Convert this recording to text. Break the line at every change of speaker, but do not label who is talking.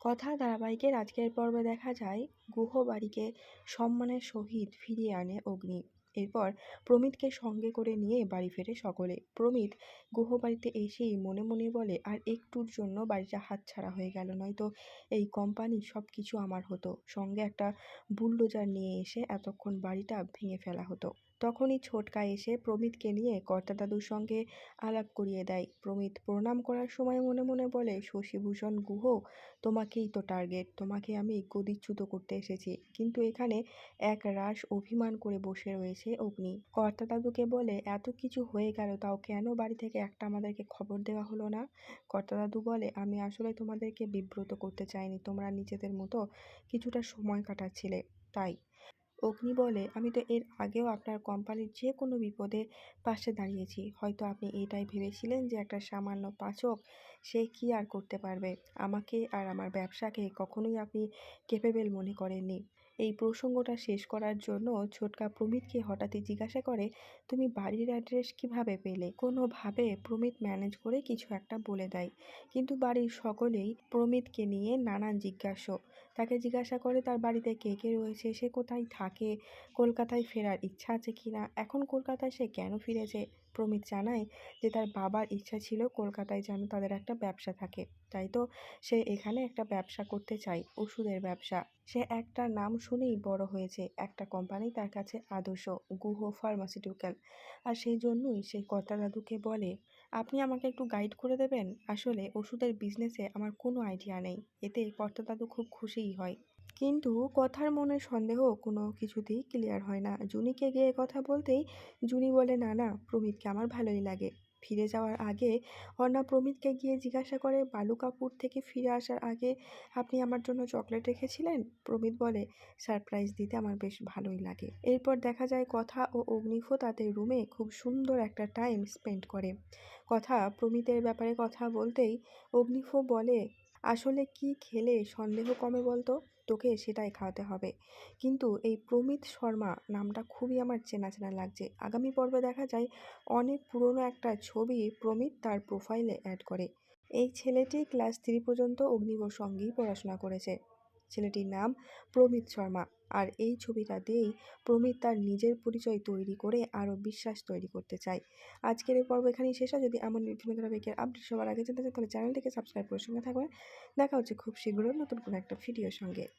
কথা ধারাবাহিকের আজকের পর্বে দেখা যায় গুহবাড়িকে সম্মানের সহিত ফিরিয়ে আনে অগ্নি। এরপর প্রমিতকে সঙ্গে করে নিয়ে বাড়ি ফেরে সকলে। প্রমিত গুহবাড়িতে এসেই মনে মনে বলে, আর একটুর জন্য বাড়িটা হাতছাড়া হয়ে গেল, নয়তো এই কোম্পানি সব কিছু আমার হতো। সঙ্গে একটা বুলডোজার নিয়ে এসে এতক্ষণ বাড়িটা ভেঙে ফেলা হতো। তখনই ছোটকা এসে প্রমিতকে নিয়ে কর্তা দাদুর সঙ্গে আলাপ করিয়ে দেয়। প্রমিত প্রণাম করার সময় মনে মনে বলে, শশীভূষণ গুহ, তোমাকেই তো টার্গেট, তোমাকে আমি গদিচ্যুত করতে এসেছি। কিন্তু এখানে এক রাস অভিমান করে বসে রয়েছে অগ্নি। কর্তা দাদুকে বলে, এত কিছু হয়ে গেল, তাও কেন বাড়ি থেকে একটা আমাদেরকে খবর দেওয়া হলো না? কর্তা দাদু বলে, আমি আসলে তোমাদেরকে বিব্রত করতে চাইনি, তোমরা নিজেদের মতো কিছুটা সময় কাটাচ্ছিলে, তাই। অগ্নি বলে, আমি তো এর আগেও আপনার কোম্পানির যে কোনো বিপদে পাশে দাঁড়িয়েছি। হয়তো আপনি এটাই ভেবেছিলেন যে একটা সামান্য পাচক সে কি আর করতে পারবে? আমাকে আর আমার ব্যবসাকে কখনোই আপনি কেপেবেল মনে করেননি। এই প্রসঙ্গটা শেষ করার জন্য ছোটকা প্রমিতকে হঠাৎই জিজ্ঞাসা করে, তুমি বাড়ির অ্যাড্রেস কীভাবে পেলে? কোনোভাবে প্রমিত ম্যানেজ করে কিছু একটা বলে দেয়। কিন্তু বাড়ির সকলেই প্রমিতকে নিয়ে নানান জিজ্ঞাসা তাকে জিজ্ঞাসা করে তার বাড়িতে কে কে রয়েছে, সে কোথায় থাকে, কলকাতায় ফেরার ইচ্ছা আছে কি না এখন কলকাতায় সে কেন ফিরেছে? প্রমিত জানায় যে তার বাবার ইচ্ছা ছিল কলকাতায় যেন তাদের একটা ব্যবসা থাকে। তাই তো সে এখানে একটা ব্যবসা করতে চায়, ওষুধের ব্যবসা। সে একটা নাম শুনেই বড় হয়েছে। একটা কোম্পানি তার কাছে আদর্শ, গুহ ফার্মাসিউটিক্যাল। আর সেই জন্যই সে কর্তা দাদুকে বলে, আপনি আমাকে একটু গাইড করে দেবেন? আসলে ওষুধের বিজনেসে আমার কোনো আইডিয়া নেই। এতে কর্তা দাদু খুব খুশিই হয়। কিন্তু কথার মনে সন্দেহ কোনো কিছুতেই ক্লিয়ার হয় না। জুনিকে গিয়ে কথা বলতেই জুনি বলে, না না, প্রমিতকে আমার ভালোই লাগে। ফিরে যাওয়ার আগে অর্ণা প্রমিতকে গিয়ে জিজ্ঞাসা করে বালুকাপুর থেকে ফিরে আসার আগে আপনি আমার জন্য চকলেট রেখেছিলেন? প্রমিত বলে সারপ্রাইজ দিতে আমার বেশ ভালোই লাগে। এরপর দেখা যায় কথা ও অগ্নিফো তাদের রুমে খুব সুন্দর একটা টাইম স্পেন্ড করে। কথা প্রমিতের ব্যাপারে কথা বলতেই অগ্নিফো বলে আসলে কি খেলে সন্দেহ কমে বলতো? তোকে সেটাই খাওয়াতে হবে। কিন্তু এই প্রমিত শর্মা নামটা খুবই আমার চেনা চেনা লাগছে। আগামী পর্বে দেখা যায় অনেক পুরনো একটা ছবি প্রমিত তার প্রোফাইলে অ্যাড করে। এই ছেলেটি ক্লাস থ্রি পর্যন্ত অগ্নিবর সঙ্গেই পড়াশোনা করেছে। ছেলেটির নাম প্রমিত শর্মা। আর এই ছবিটা দিয়েই প্রমিত তার নিজের পরিচয় তৈরি করে আরও বিশ্বাস তৈরি করতে চায়। আজকের এই পর্ব এখানেই শেষ হয়। যদি আমার বিভিন্ন ধারাবাহিকের আপডেট সবার আগে জানতে চান, তাহলে চ্যানেলটিকে সাবস্ক্রাইব করে সঙ্গে থাকবেন দেখা হচ্ছে খুব শীঘ্রই নতুন কোনো একটা ভিডিওর সঙ্গে।